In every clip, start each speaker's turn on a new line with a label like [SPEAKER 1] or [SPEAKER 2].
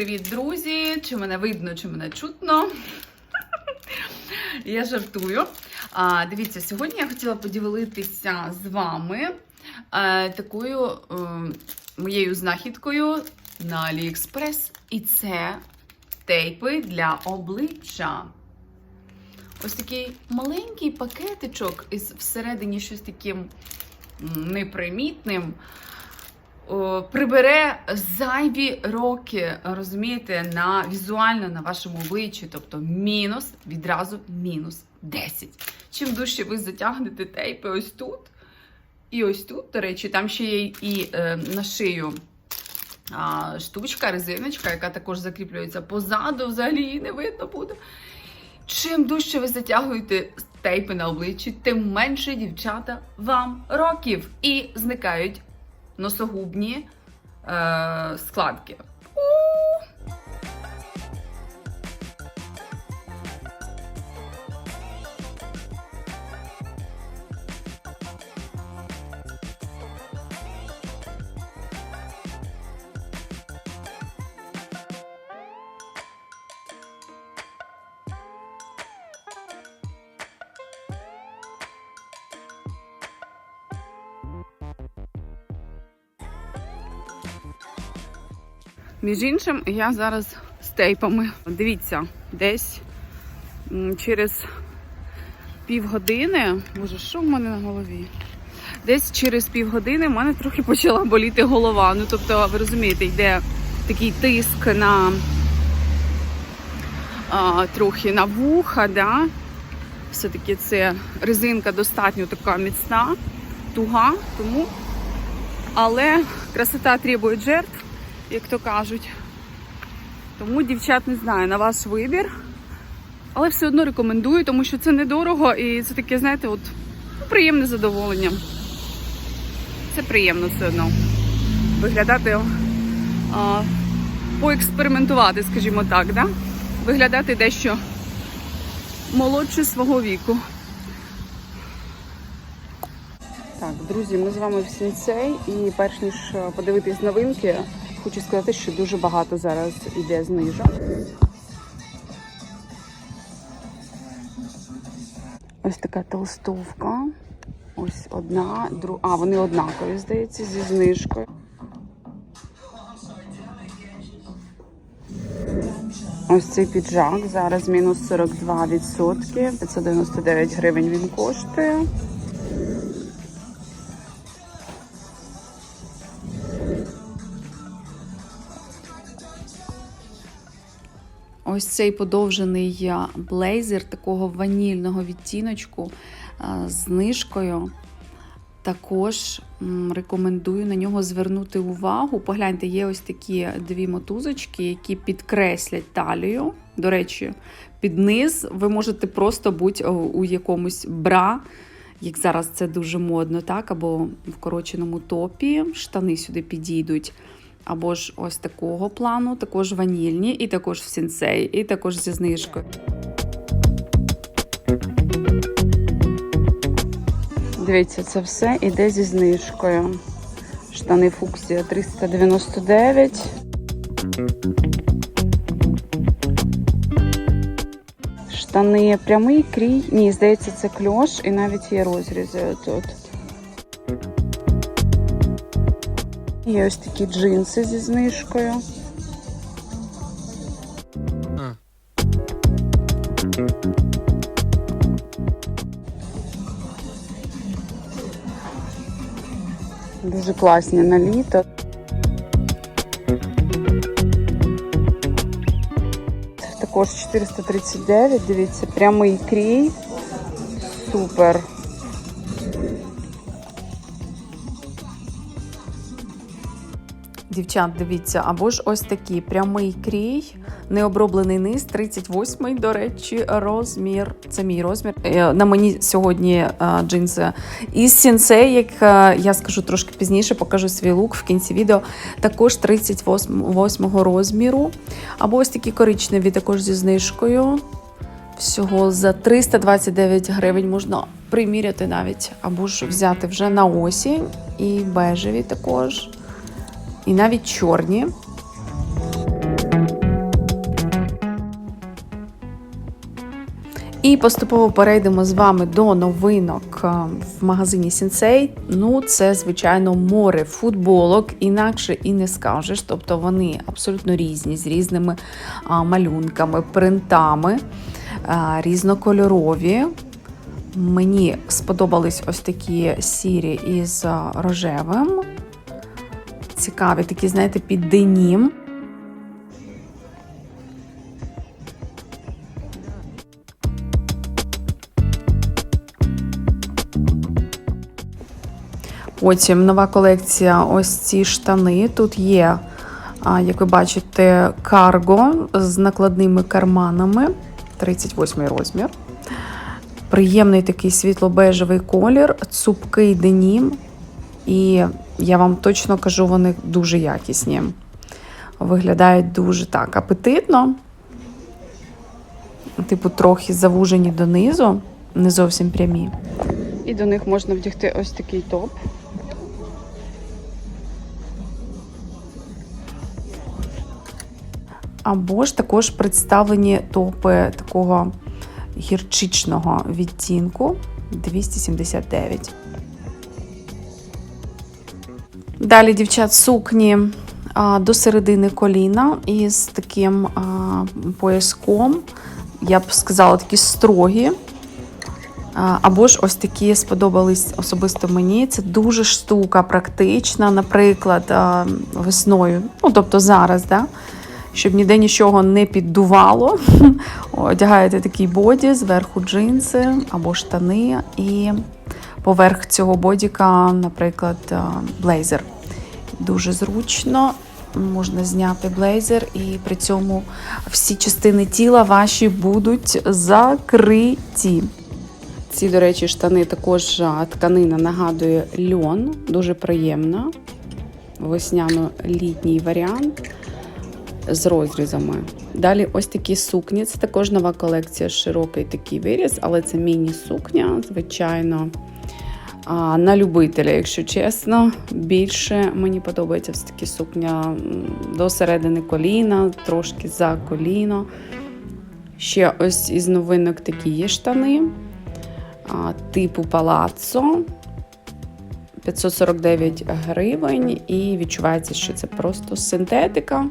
[SPEAKER 1] Привіт, друзі! Чи мене видно, чи мене чутно? Я жартую. А, дивіться, сьогодні я хотіла поділитися з вами е, такою е, моєю знахідкою на AliExpress. І це тейпи для обличчя. Ось такий маленький пакетичок із всередині щось таким непримітним. Прибере зайві роки, розумієте, на візуально на вашому обличчі, тобто мінус, відразу мінус 10. Чим дужче ви затягнете тейпи ось тут, і ось тут, до речі, там ще є і е, на шию а, штучка, резиночка, яка також закріплюється позаду, взагалі її не видно буде. Чим дужче ви затягуєте тейпи на обличчі, тим менше дівчата вам років і зникають носогубні е, складки. Між іншим, я зараз з тейпами. Дивіться, десь через півгодини, боже, що в мене на голові? Десь через півгодини в мене трохи почала боліти голова. Ну, тобто, ви розумієте, йде такий тиск на а, трохи на вуха, да? все-таки це резинка достатньо така міцна, туга, тому. Але красота требує жертв як то кажуть. Тому, дівчат, не знаю, на ваш вибір. Але все одно рекомендую, тому що це недорого і це таке, знаєте, от ну, приємне задоволення. Це приємно все одно. Виглядати, а, поекспериментувати, скажімо так, да? виглядати дещо молодше свого віку. Так, друзі, ми з вами в сінцей і перш ніж е, подивитись новинки, хочу сказати, що дуже багато зараз іде знижок. Ось така толстовка. Ось одна, друга. А, вони однакові, здається, зі знижкою. Ось цей піджак зараз мінус 42%. 599 гривень він коштує. Ось цей подовжений блейзер такого ванільного відтіночку з знижкою. Також рекомендую на нього звернути увагу. Погляньте, є ось такі дві мотузочки, які підкреслять талію. До речі, під низ ви можете просто бути у якомусь бра, як зараз це дуже модно, так? або в вкороченому топі. Штани сюди підійдуть. Або ж ось такого плану, також ванільні, і також в сінцей, і також зі знижкою. Дивіться, це все іде зі знижкою. Штани фуксія 399. Штани прямий крій. Ні, здається, це кльош і навіть є розрізи тут. Є ось такі джинси зі знижкою. Дуже класні на літо. Також 439, дивіться, прямий крій. Супер. Дівчат, дивіться, або ж ось такий прямий крій, необроблений низ, 38-й, до речі, розмір. Це мій розмір. Е, На мені сьогодні е, джинси із сінсей, як е, я скажу трошки пізніше, покажу свій лук в кінці відео. Також 38-го розміру. Або ось такі коричневі, також зі знижкою. Всього за 329 гривень можна приміряти навіть, або ж взяти вже на осінь. І бежеві також і навіть чорні.
[SPEAKER 2] І поступово перейдемо з вами до новинок е, в магазині Сінсей. Ну, це, звичайно, море футболок, інакше і не скажеш. Тобто вони абсолютно різні, з різними малюнками, принтами, е, різнокольорові. Мені сподобались ось такі сірі із е, рожевим. Цікаві, такі, знаєте, під денім. Потім нова колекція ось ці штани. Тут є, як ви бачите, карго з накладними карманами, 38 розмір. Приємний такий світло-бежевий колір, цупкий денім. І я вам точно кажу, вони дуже якісні. Виглядають дуже так апетитно. Типу, трохи завужені донизу, не зовсім прямі.
[SPEAKER 1] І до них можна вдягти ось такий топ.
[SPEAKER 2] Або ж також представлені топи такого гірчичного відтінку 279. Далі, дівчат, сукні до середини коліна із таким пояском. Я б сказала, такі строгі. Або ж ось такі сподобались особисто мені. Це дуже штука практична, наприклад, весною, ну тобто зараз, да? щоб ніде нічого не піддувало. Одягаєте такий боді, зверху джинси або штани, і поверх цього бодіка, наприклад, блейзер. Дуже зручно. Можна зняти блейзер, і при цьому всі частини тіла ваші будуть закриті. Ці, до речі, штани також тканина нагадує льон, дуже приємна. Весняно-літній варіант з розрізами. Далі ось такі сукні. Це також нова колекція, широкий такий виріз, але це міні-сукня, звичайно. А, на любителя, якщо чесно, більше мені подобається все таки сукня до середини коліна, трошки за коліно. Ще ось із новинок такі є штани а, типу палаццо. 549 гривень, і відчувається, що це просто синтетика.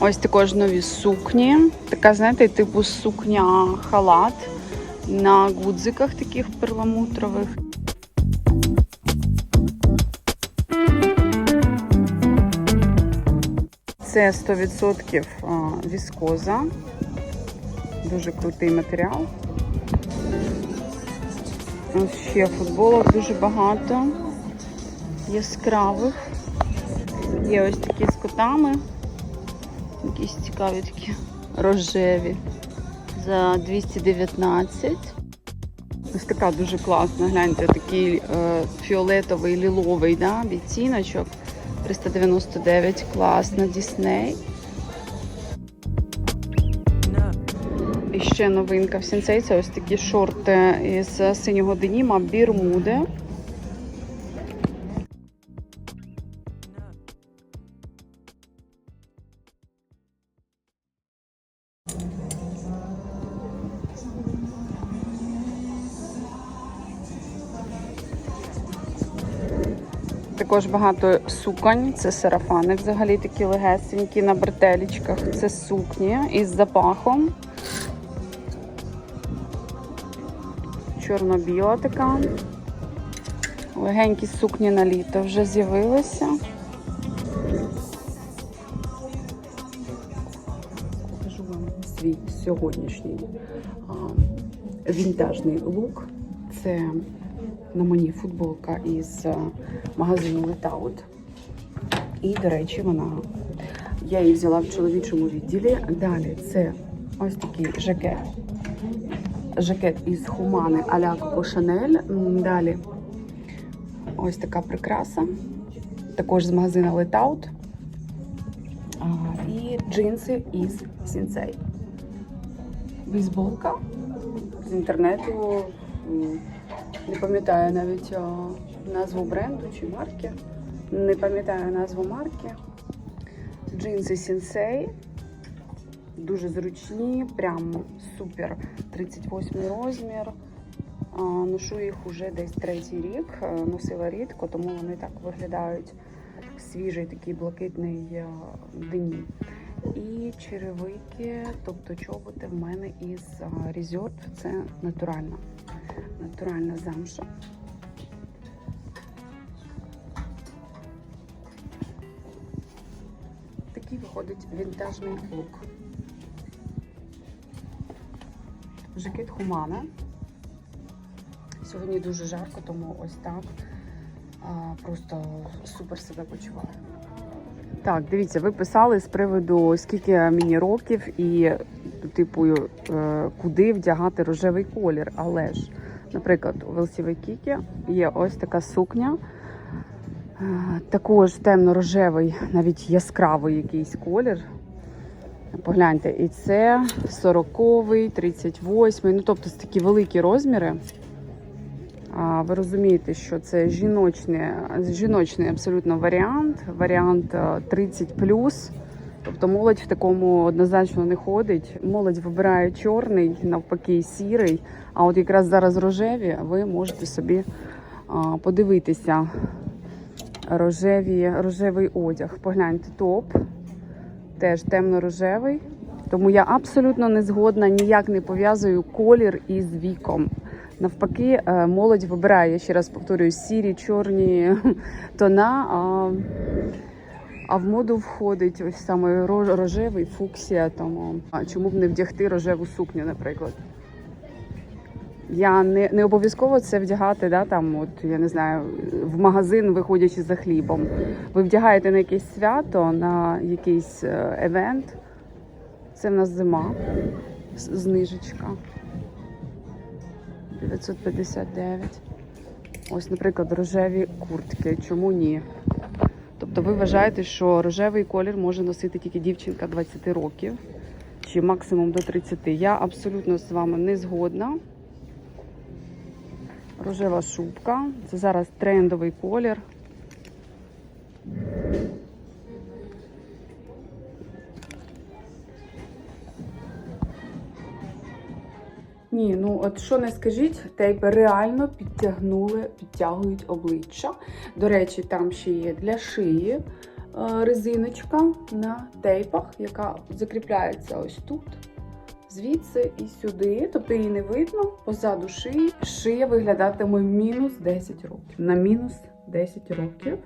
[SPEAKER 1] Ось також нові сукні. Така, знаєте, типу сукня халат на гудзиках таких перламутрових. Це 100% віскоза. Дуже крутий матеріал. Ось ще футболок дуже багато. Яскравих. Є ось такі з котами. Якісь цікаві такі рожеві. За 219. Ось така дуже класна. Гляньте, такий е, фіолетовий ліловий да, відтіночок. 399 класна, Дісней. І ще новинка в Сінцей. Це ось такі шорти із синього деніма Бірмуди. Також багато суконь, це сарафани взагалі такі легесенькі на бретелічках. Це сукні із запахом. Чорно-біла така. Легенькі сукні на літо вже з'явилися.
[SPEAKER 2] Покажу вам свій сьогоднішній а, вінтажний лук. Це на мені футболка із магазину Letaut. І, до речі, вона. Я її взяла в чоловічому відділі. Далі це ось такий жакет. Жакет із хумани а-ля Coco. Далі ось така прикраса. Також з магазину Letaut. І джинси із Сінцей. Бейсболка з інтернету. Не пам'ятаю навіть а, назву бренду чи марки. Не пам'ятаю назву марки. Джинси Сінсей. дуже зручні, прям супер. 38 розмір. А, Ношу їх уже десь третій рік. Е, Носила рідко, тому вони так виглядають свіжий, такий блакитний е, денім. І черевики, тобто чоботи в мене із Resort. Це натуральна, натуральна замша. Такий виходить вінтажний лук. Жакет Хумана. Сьогодні дуже жарко, тому ось так. Просто супер себе почуваю. Так, дивіться, ви писали з приводу скільки мені років і, типу, е, куди вдягати рожевий колір. Але ж, наприклад, у Велсівій Кікі є ось така сукня. Е, Також темно-рожевий, навіть яскравий якийсь колір. Погляньте, і це 40-й, 38-й, ну тобто це такі великі розміри. Ви розумієте, що це жіночний, жіночний абсолютно варіант, варіант е, 30 Тобто молодь в такому однозначно не ходить. Молодь вибирає чорний, навпаки, сірий. А от якраз зараз рожеві ви можете собі подивитися рожеві, рожевий одяг. Погляньте топ, теж темно-рожевий. Тому я абсолютно не згодна, ніяк не пов'язую колір із віком. Навпаки, е, молодь вибирає, я ще раз повторюю, сірі, чорні тона. А, в моду входить ось саме рожевий фуксія. Тому а чому б не вдягти рожеву сукню, наприклад? Я не, не обов'язково це вдягати, да, там, от, я не знаю, в магазин, виходячи за хлібом. Ви вдягаєте на якесь свято, на якийсь е, евент. Це в нас зима. Знижечка. 959. Ось, наприклад, рожеві куртки. Чому ні? Тобто ви вважаєте, що рожевий колір може носити тільки дівчинка 20 років чи максимум до 30. Я абсолютно з вами не згодна. Рожева шубка. Це зараз трендовий колір. Ні, ну от що не скажіть, тейпи реально підтягнули, підтягують обличчя. До речі, там ще є для шиї е, резиночка на тейпах, яка закріпляється ось тут, звідси і сюди. Тобто її не видно позаду шиї. Шия виглядатиме мінус 10 років. На мінус 10 років.